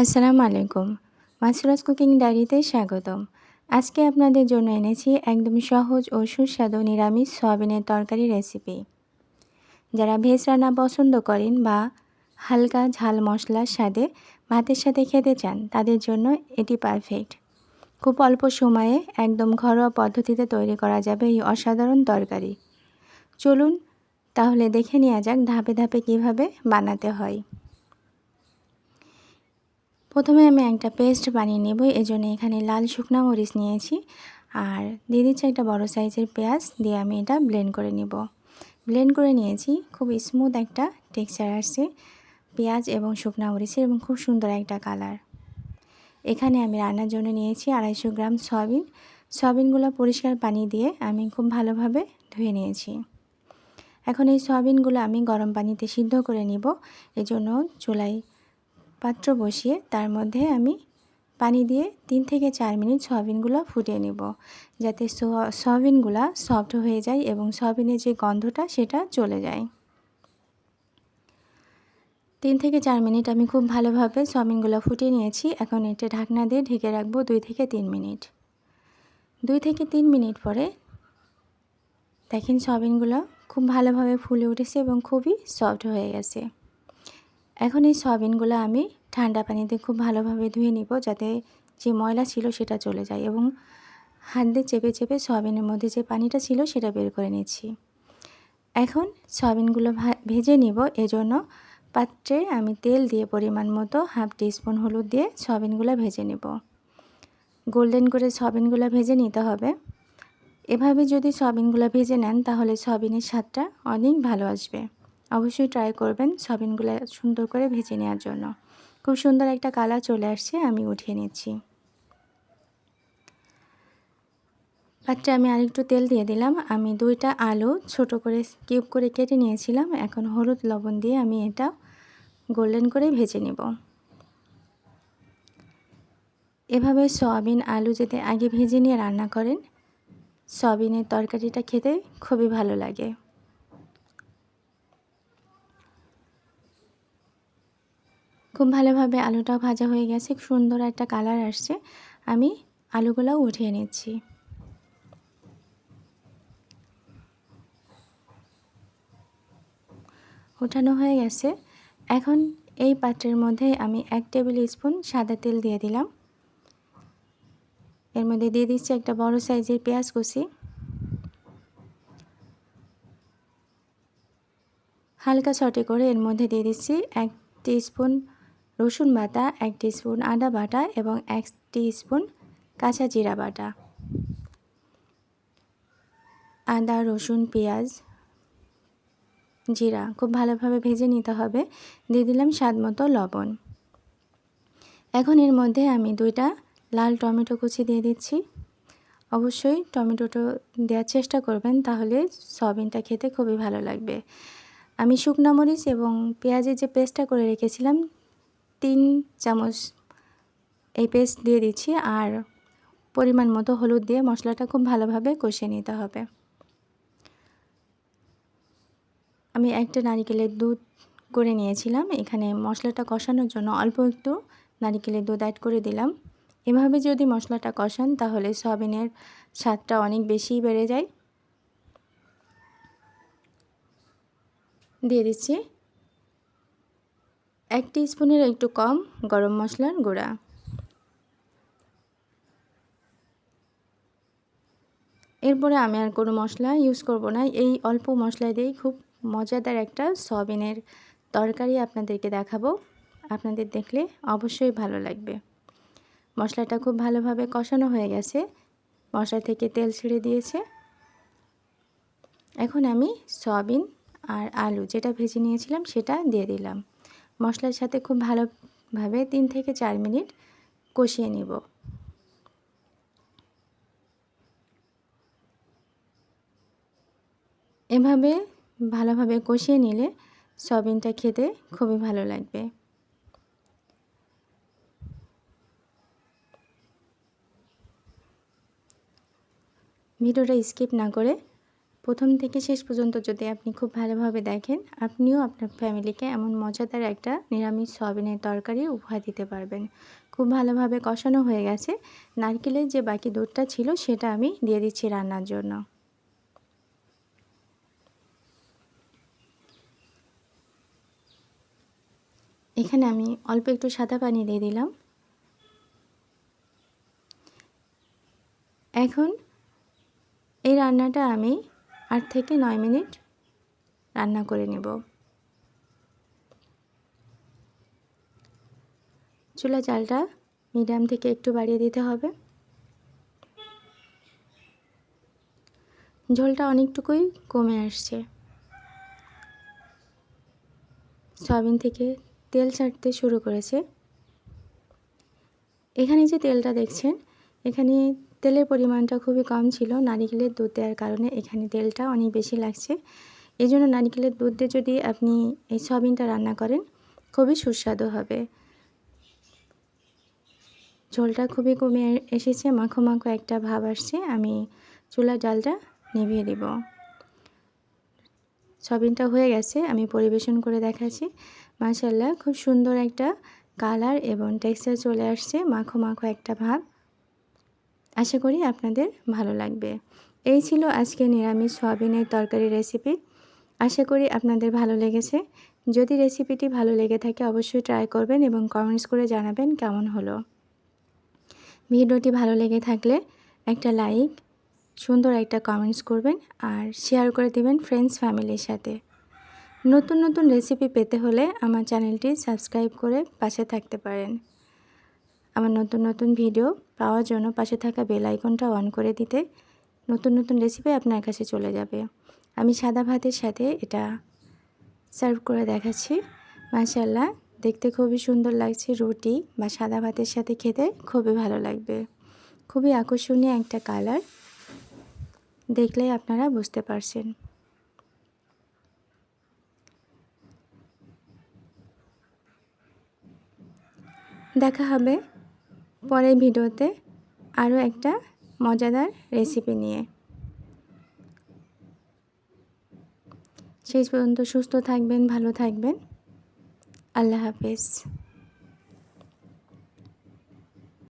আসসালামু আলাইকুম। মাসুরাজ কুকিং ডায়েরিতে স্বাগতম। আজকে আপনাদের জন্য এনেছি একদম সহজ ও সুস্বাদু নিরামিষ সয়াবিনের তরকারি রেসিপি। যারা ভেজ রান্না পছন্দ করেন বা হালকা ঝাল মশলার স্বাদে ভাতের সাথে খেতে চান, তাদের জন্য এটি পারফেক্ট খুব অল্প সময়ে একদম ঘরোয়া পদ্ধতিতে তৈরি করা যাবে এই অসাধারণ তরকারি। চলুন তাহলে দেখে নেওয়া যাক ধাপে ধাপে কীভাবে বানাতে হয়। প্রথমে আমি একটা পেস্ট বানিয়ে নেব এজন্য এখানে লাল শুকনা মরিচ নিয়েছি। আর দিয়ে দিচ্ছি একটা বড় সাইজের পেঁয়াজ, দিয়ে আমি এটা ব্লেন্ড করে নেব। ব্লেন্ড করে নিয়েছি, খুব স্মুথ একটা টেক্সচার আসছে, পেঁয়াজ এবং শুকনা মরিচের এবং খুব সুন্দর একটা কালার এখানে আমি রান্নার জন্য নিয়েছি আড়াইশো গ্রাম সয়াবিন। সয়াবিনগুলো পরিষ্কার পানি দিয়ে আমি খুব ভালোভাবে ধুয়ে নিয়েছি। এখন এই সয়াবিনগুলো আমি গরম পানিতে সিদ্ধ করে নিব এজন্য চুলায় পাত্র বসিয়ে তার মধ্যে আমি পানি দিয়ে তিন থেকে চার মিনিট সয়াবিনগুলো ফুটিয়ে নেব, যাতে সয়াবিনগুলো সফট হয়ে যায় এবং সয়াবিনের যে গন্ধটা সেটা চলে যায়। তিন থেকে চার মিনিট আমি খুব ভালোভাবে সয়াবিনগুলো ফুটিয়ে নিয়েছি। এখন এটা ঢাকনা দিয়ে ঢেকে রাখব দুই থেকে তিন মিনিট। দুই থেকে তিন মিনিট পরে দেখেন সয়াবিনগুলো খুব ভালোভাবে ফুলে উঠেছে এবং খুবই সফট হয়ে গেছে। এখন এই সয়াবিনগুলো আমি ঠান্ডা পানিতে খুব ভালোভাবে ধুয়ে নিব যাতে যে ময়লা ছিল সেটা চলে যায় এবং হাত দিয়ে চেপে চেপে সয়াবিনের মধ্যে যে পানিটা ছিল সেটা বের করে নিচ্ছি। এখন সয়াবিনগুলো ভেজে নিব। এজন্য পাত্রে আমি তেল দিয়ে পরিমাণ মতো হাফ টিস্পুন হলুদ দিয়ে সয়াবিনগুলো ভেজে নেব। গোল্ডেন করে সয়াবিনগুলো ভেজে নিতে হবে। এভাবে যদি সয়াবিনগুলো ভেজে নেন তাহলে সয়াবিনের স্বাদটা অনেক ভালো আসবে। অবশ্যই ট্রাই করবেন সবিনগুলো সুন্দর করে ভেজে নেওয়ার জন্য। খুব সুন্দর একটা কালার চলে আসছে, আমি উঠিয়ে নিচ্ছি। পাত্রে আমি আরেকটু তেল দিয়ে দিলাম। আমি দুইটা আলু ছোট করে কিউব করে কেটে নিয়েছিলাম। এখন হলুদ লবণ দিয়ে আমি এটা গোল্ডেন করে ভেজে নেব। এভাবে সয়াবিন, আলু যদি আগে ভেজে নিয়ে রান্না করেন, সয়াবিনের তরকারিটা খেতে খুবই ভালো লাগে। খুব ভালোভাবে আলুটাও ভাজা হয়ে গেছে সুন্দর একটা কালার আসছে। আমি আলুগুলোও উঠিয়ে নিচ্ছি। উঠানো হয়ে গেছে। এখন এই পাত্রের মধ্যে আমি এক টেবিল স্পুন সাদা তেল দিয়ে দিলাম। এর মধ্যে দিয়ে দিচ্ছি একটা বড় সাইজের পেঁয়াজ কুচি। হালকা ছটে করে এর মধ্যে দিয়ে দিচ্ছি এক স্পুন রসুন বাটা, এক স্পুন আদা বাটা এবং এক স্পুন কাঁচা জিরা বাটা। আদা, রসুন, পেঁয়াজ, জিরা খুব ভালোভাবে ভেজে নিতে হবে। দিয়ে দিলাম স্বাদ মতো লবণ। এখন এর মধ্যে আমি দুইটা লাল টমেটো কুচি দিয়ে দিচ্ছি। অবশ্যই টমেটোটা দেওয়ার চেষ্টা করবেন, তাহলে সয়াবিনটা খেতে খুবই ভালো লাগবে। আমি শুকনো মরিচ এবং পেঁয়াজের যে পেস্টটা করে রেখেছিলাম তিন চামচ এই পেস্ট দিয়ে দিচ্ছি আর পরিমাণ মতো হলুদ দিয়ে মশলাটা খুব ভালোভাবে কষিয়ে নিতে হবে। আমি একটা নারিকেলের দুধ করে নিয়েছিলাম, এখানে মশলাটা কষানোর জন্য অল্প একটু নারিকেলের দুধ অ্যাড করে দিলাম। এভাবে যদি মশলাটা কষান, তাহলে সয়াবিনের স্বাদটা অনেক বেশি বেড়ে যায়। দিয়ে দিচ্ছি এক স্পুনের একটু কম গরম মশলার গুঁড়া। এরপরে আমি আর কোনো মশলা ইউজ করব না। এই অল্প মশলা দিয়েই খুব মজাদার একটা সয়াবিনের তরকারি আপনাদেরকে দেখাবো। আপনাদের দেখলে অবশ্যই ভালো লাগবে। মশলাটা খুব ভালোভাবে কষানো হয়ে গেছে। মশলা থেকে তেল ছেড়ে দিয়েছে। এখন আমি সয়াবিন আর আলু যেটা ভেজে নিয়েছিলাম সেটা দিয়ে দিলাম। মশলার সাথে খুব ভালোভাবে তিন থেকে চার মিনিট কষিয়ে নিব। এভাবে ভালোভাবে কষিয়ে নিলে সয়াবিনটা খেতে খুবই ভালো লাগবে। ভিডিওটা স্কিপ না করে প্রথম থেকে শেষ পর্যন্ত যদি আপনি খুব ভালোভাবে দেখেন, আপনিও আপনার ফ্যামিলিকে এমন মজাদার একটা নিরামিষ সয়াবিনের তরকারি উপহার দিতে পারবেন। খুব ভালোভাবে কষানো হয়ে গেছে। নারকেলের যে বাকি দুধটা ছিল, সেটা আমি দিয়ে দিচ্ছি রান্নার জন্য। এখানে আমি অল্প একটু সাদা পানি দিয়ে দিলাম। এখন এই রান্নাটা আমি আট থেকে নয় মিনিট রান্না করে নেব। চুলা চালটা মিডিয়াম থেকে একটু বাড়িয়ে দিতে হবে। ঝোলটা অনেকটুকুই কমে আসছে। সয়াবিন থেকে তেল ছাড়তে শুরু করেছে। এখানে যে তেলটা দেখছেন, এখানে তেলের পরিমাণটা খুবই কম ছিল। নারিকেলের দুধ দেওয়ার কারণে এখানে তেলটা অনেক বেশি লাগছে। এই জন্য নারিকেলের দুধ দিয়ে যদি আপনি এই সয়াবিনটা রান্না করেন, খুবই সুস্বাদু হবে। ঝোলটা খুবই কমে এসেছে, মাখো মাখো একটা ভাব আসছে। আমি চুলার ডালটা নিভিয়ে দিব। সয়াবিনটা হয়ে গেছে, আমি পরিবেশন করে দেখাচ্ছি। মাশাল্লাহ খুব সুন্দর একটা কালার এবং টেক্সচার চলে আসছে, মাখো মাখো একটা ভাব। আশা করি আপনাদের ভালো লাগবে। এই ছিল আজকে নিরামিষ সয়াবিনের তরকারি রেসিপি আশা করি আপনাদের ভালো লেগেছে। যদি রেসিপিটি ভালো লেগে থাকে অবশ্যই ট্রাই করবেন এবং কমেন্টস করে জানাবেন কেমন হলো। ভিডিওটি ভালো লেগে থাকলে একটা লাইক সুন্দর একটা কমেন্টস করবেন আর শেয়ার করে দেবেন ফ্রেন্ডস ফ্যামিলির সাথে। নতুন নতুন রেসিপি পেতে হলে আমার চ্যানেলটি সাবস্ক্রাইব করে পাশে থাকতে পারেন। আমার নতুন নতুন ভিডিও পাওয়ার জন্য পাশে থাকা বেল আইকনটা অন করে দিতে নতুন নতুন রেসিপি আপনার কাছে চলে যাবে। আমি সাদা ভাতের সাথে এটা সার্ভ করে দেখাচ্ছি। মাশাল্লাহ দেখতে খুবই সুন্দর লাগছে রুটি বা সাদা ভাতের সাথে খেতে, খুবই ভালো লাগবে। খুবই আকর্ষণীয় একটা কালার দেখলেই আপনারা বুঝতে পারছেন। দেখা হবে পরের ভিডিওতে আরও একটা মজাদার রেসিপি নিয়ে। শেষ পর্যন্ত সুস্থ থাকবেন, ভালো থাকবেন। আল্লাহ হাফেজ।